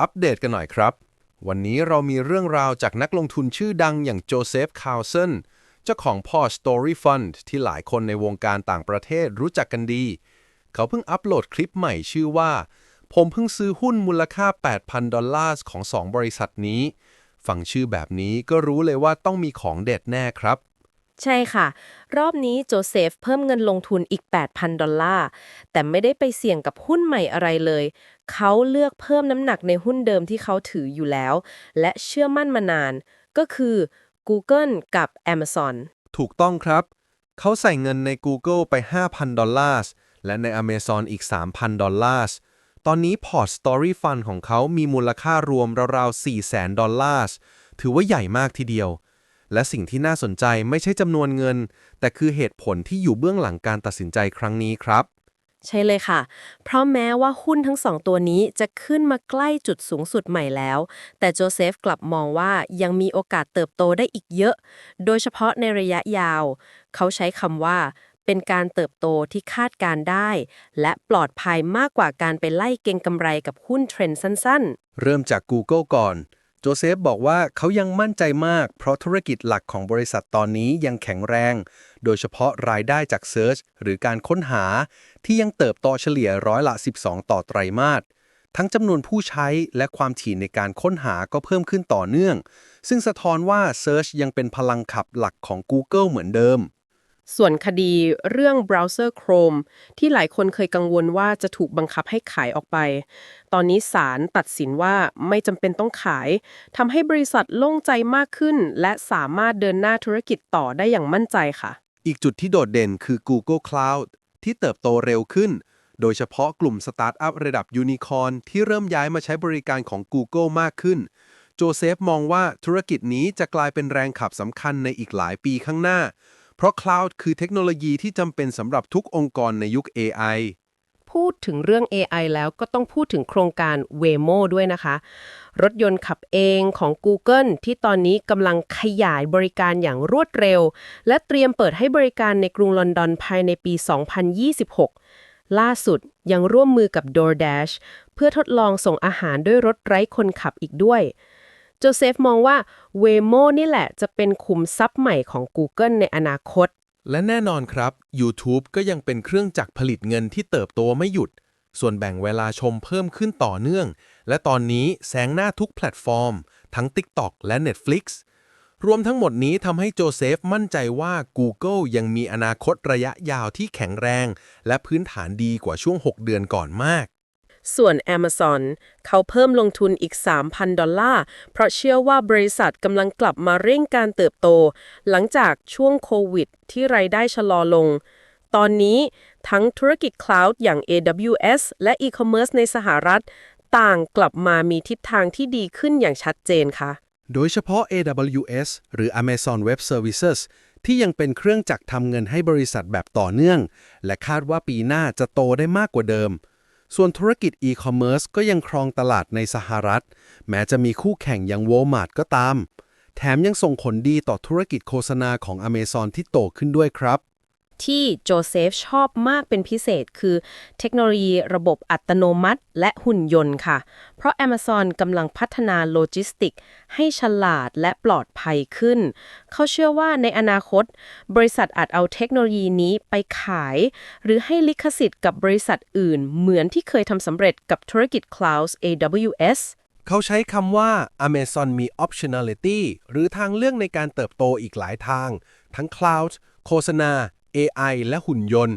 อัปเดตกันหน่อยครับ วันนี้เรามีเรื่องราวจากนักลงทุนชื่อดังอย่างโจเซฟ คาวเซนเจ้าของพ่อ Story Fund ที่หลายคนในวงการต่างประเทศรู้จักกันดี เขาเพิ่งอัปโหลดคลิปใหม่ชื่อว่า ผมเพิ่งซื้อหุ้นมูลค่า 8,000 ดอลลาร์ของ 2 บริษัทนี้ ฟังชื่อแบบนี้ก็รู้เลยว่าต้องมีของเด็ดแน่ครับ ใช่ค่ะ รอบนี้โจเซฟเพิ่มเงินลงทุนอีก 8,000 ดอลลาร์ แต่ไม่ได้ไปเสี่ยงกับหุ้นใหม่อะไรเลย เขาเลือกเพิ่มน้ำหนักในหุ้นเดิมที่เขาถืออยู่แล้ว และเชื่อมั่นมานาน ก็คือ Google กับ Amazon ถูกต้องครับ เขาใส่เงินใน Google ไป 5,000 ดอลลาร์ และใน Amazon อีก 3,000 ดอลลาร์ตอนนี้พอร์ต Story Fund ของเขามีมูลค่ารวมราวๆ400,000 ดอลลาร์ ถือว่าใหญ่มากทีเดียว และสิ่งที่น่าสนใจไม่ใช่จำนวนเงิน แต่คือเหตุผลที่อยู่เบื้องหลังการตัดสินใจครั้งนี้ครับ ใช่เลยค่ะ เพราะแม้ว่าหุ้นทั้งสองตัวนี้จะขึ้นมาใกล้จุดสูงสุดใหม่แล้ว แต่โจเซฟกลับมองว่ายังมีโอกาสเติบโตได้อีกเยอะ โดยเฉพาะในระยะยาว เขาใช้คำว่าเป็นการเติบโตที่คาดการได้ และปลอดภัยมากกว่าการไปไล่เก็งกำไรกับหุ้นเทรนด์สั้นเริ่มจาก Google ก่อน โจเซฟบอกว่าเขายังมั่นใจมาก เพราะธุรกิจหลักของบริษัทตอนนี้ยังแข็งแรง โดยเฉพาะรายได้จาก Search หรือการค้นหา ที่ยังเติบโตเฉลี่ยร้อยละ 12 ต่อไตรมาสทั้งจำนวนผู้ใช้และความถี่ในการค้นหาก็เพิ่มขึ้นต่อเนื่อง ซึ่งสะท้อนว่า Search ยังเป็นพลังขับหลักของ Google เหมือนเดิม ส่วนคดีเรื่องเบราว์เซอร์ Chrome ที่หลายคนเคยกังวลว่าจะถูกบังคับให้ขายออกไป ตอนนี้ศาลตัดสินว่าไม่จำเป็นต้องขายทำให้บริษัทโล่งใจมากขึ้น และสามารถเดินหน้าธุรกิจต่อได้อย่างมั่นใจค่ะ อีกจุดที่โดดเด่นคือ Google Cloud ที่เติบโตเร็วขึ้น โดยเฉพาะกลุ่มสตาร์ทอัพระดับยูนิคอร์นที่เริ่มย้ายมาใช้บริการของ Google มากขึ้นโจเซฟมองว่าธุรกิจนี้จะกลายเป็นแรงขับสำคัญในอีกหลายปีข้างหน้า เพราะ Cloud คือเทคโนโลยีที่จำเป็นสำหรับทุกองค์กรในยุค AI พูดถึงเรื่อง AI แล้วก็ต้องพูดถึงโครงการ Waymo ด้วยนะคะ รถยนต์ขับเองของ Google ที่ตอนนี้กำลังขยายบริการอย่างรวดเร็ว และเตรียมเปิดให้บริการในกรุงลอนดอนภายในปี 2026 ล่าสุดยังร่วมมือกับ DoorDash เพื่อทดลองส่งอาหารด้วยรถไร้คนขับอีกด้วย โจเซฟมองว่า Waymo นี่แหละจะเป็นขุมทรัพย์ใหม่ของ Google ในอนาคต และแน่นอนครับ YouTube ก็ยังเป็นเครื่องจักรผลิตเงินที่เติบโตไม่หยุด ส่วนแบ่งเวลาชมเพิ่มขึ้นต่อเนื่อง และตอนนี้แซงหน้าทุกแพลตฟอร์ม ทั้ง TikTok และ Netflix รวมทั้งหมดนี้ทำให้โจเซฟมั่นใจว่า Google ยังมีอนาคตระยะยาวที่แข็งแรง และพื้นฐานดีกว่าช่วง 6 เดือนก่อนมาก ส่วน Amazon เขาเพิ่มลงทุนอีก 3,000 ดอลลาร์ เพราะเชื่อว่าบริษัทกำลังกลับมาเร่งการเติบโต หลังจากช่วงโควิด ที่รายได้ชะลอลง ตอนนี้ทั้งธุรกิจ Cloud อย่าง AWS และ E-commerce ในสหรัฐ ต่างกลับมามีทิศทางที่ดีขึ้นอย่างชัดเจนค่ะ โดยเฉพาะ AWS หรือ Amazon Web Services ที่ยังเป็นเครื่องจักรทำเงินให้บริษัทแบบต่อเนื่อง และคาดว่าปีหน้าจะโตได้มากกว่าเดิม ส่วนธุรกิจอีคอมเมิร์ซก็ยังครองตลาดในสหรัฐ แม้จะมีคู่แข่งอย่าง Walmart ก็ตาม แถมยังส่งผลดีต่อธุรกิจโฆษณาของ Amazon ที่โตขึ้นด้วยครับ ที่โจเซฟชอบมากเป็นพิเศษคือเทคโนโลยีระบบอัตโนมัติ และหุ่นยนต์ค่ะ เพราะ Amazon กำลังพัฒนาโลจิสติก ให้ฉลาดและปลอดภัยขึ้น เขาเชื่อว่าในอนาคต บริษัทอาจเอาเทคโนโลยีนี้ไปขาย หรือให้ลิขสิทธิ์กับบริษัทอื่น เหมือนที่เคยทำสำเร็จกับธุรกิจ Cloud AWS เขาใช้คำว่า Amazon มี optionality หรือทางเลือกในการเติบโตอีกหลายทาง ทั้ง Cloud โฆษณา AI และหุ่นยนต์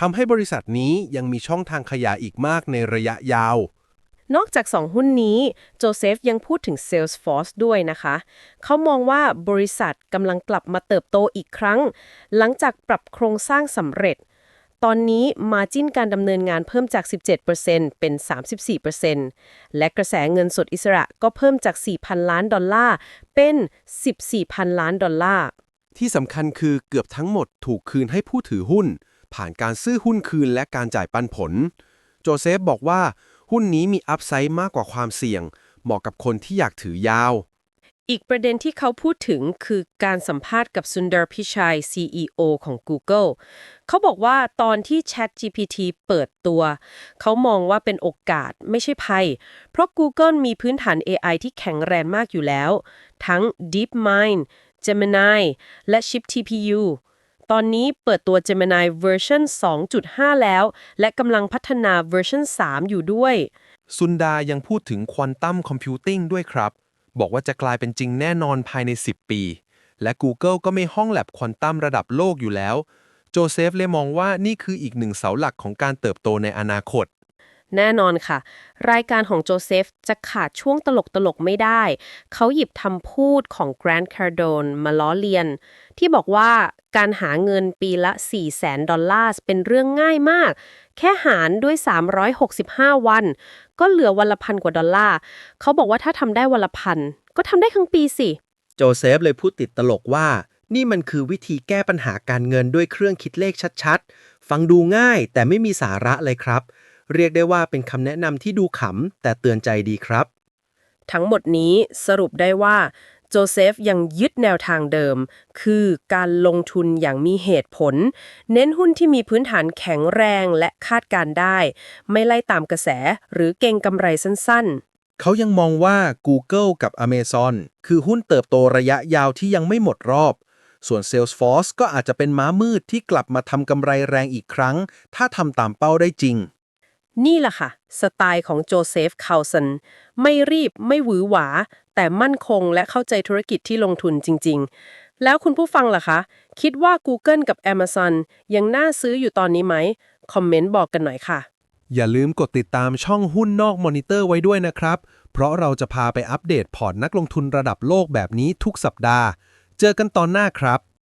ทำให้บริษัทนี้ยังมีช่องทางขยายอีกมากในระยะยาว นอกจาก 2 หุ้นนี้โจเซฟยังพูดถึง Salesforce ด้วยนะคะ เขามองว่าบริษัทกำลังกลับมาเติบโตอีกครั้ง หลังจากปรับโครงสร้างสำเร็จ ตอนนี้มาจิ้นการดำเนินงานเพิ่มจาก 17%เป็น 34%และกระแสเงินสดอิสระก็เพิ่มจาก 4,000 ล้านดอลลาร์เป็น 14,000 ล้านดอลลาร์ ที่สำคัญคือเกือบทั้งหมดถูกคืนให้ผู้ถือหุ้น ผ่านการซื้อหุ้นคืนและการจ่ายปันผล โจเซฟบอกว่า หุ้นนี้มีอัพไซด์มากกว่าความเสี่ยง เหมาะกับคนที่อยากถือยาว อีกประเด็นที่เขาพูดถึงคือการสัมภาษณ์กับซุนด r พิชัย CEO ของ Google เขาบอกว่าตอนที่ ChatGPT เปิดตัว เขามองว่าเป็นโอกาสไม่ใช่ภัย เพราะ Google มีพื้นฐาน AI ที่แข็งแรงมากอยู่แล้ว ทั้ง DeepMind Gemini และ Chip TPU ตอนนี้เปิดตัว Gemini เวอร์ชัน2.5 แล้ว และกำลังพัฒนาเวอร์ชัน3อยู่ด้วย ซุนดายังพูดถึงควอนตัมคอมพิวติ้งด้วยครับ บอกว่าจะกลายเป็นจริงแน่นอนภายใน 10 ปี และ Google ก็ไม่ห้องแลบควอนตัมระดับโลกอยู่แล้ว โจเซฟเลยมองว่านี่คืออีกหนึ่งเสาหลักของการเติบโตในอนาคต แน่นอนค่ะ รายการของโจเซฟจะขาดช่วงตลกตลกๆไม่ได้ เขาหยิบคำพูดของ Grant Cardone มาล้อเลียน ที่บอกว่าการหาเงินปีละ4แสนดอลลาร์เป็นเรื่องง่ายมาก แค่หารด้วย 365 วัน ก็เหลือวันละพันกว่าดอลลาร์ เขาบอกว่าถ้าทำได้วันละพัน ก็ทำได้ทั้งปีสิ โจเซฟเลยพูดติดตลกว่า นี่มันคือวิธีแก้ปัญหาการเงินด้วยเครื่องคิดเลขชัดๆ ฟังดูง่ายแต่ไม่มีสาระเลยครับ เรียกได้ว่าเป็นคำแนะนำที่ดูขำแต่เตือนใจดีครับ ทั้งหมดนี้สรุปได้ว่าโจเซฟยังยึดแนวทางเดิม คือการลงทุนอย่างมีเหตุผล เน้นหุ้นที่มีพื้นฐานแข็งแรงและคาดการณ์ได้ ไม่ไล่ตามกระแสหรือเก่งกำไรสั้นเขายังมองว่า Google กับ Amazon คือหุ้นเติบโตระยะยาวที่ยังไม่หมดรอบ ส่วน Salesforce ก็อาจจะเป็นม้ามืดที่กลับมาทำกำไรแรงอีกครั้ง ถ้าทำตามเป้าได้จริงๆ นี่แหละค่ะ สไตล์ของโจเซฟคาวสันไม่รีบไม่หวือหวา แต่มั่นคงและเข้าใจธุรกิจที่ลงทุนจริง ๆ แล้วคุณผู้ฟังล่ะคะ คิดว่า Google กับ Amazon ยังน่าซื้ออยู่ตอนนี้ไหม คอมเมนต์บอกกันหน่อยค่ะ อย่าลืมกดติดตามช่องหุ้นนอกมอนิเตอร์ไว้ด้วยนะครับ เพราะเราจะพาไปอัปเดตพอร์ตนักลงทุนระดับโลกแบบนี้ทุกสัปดาห์ เจอกันตอนหน้าครับ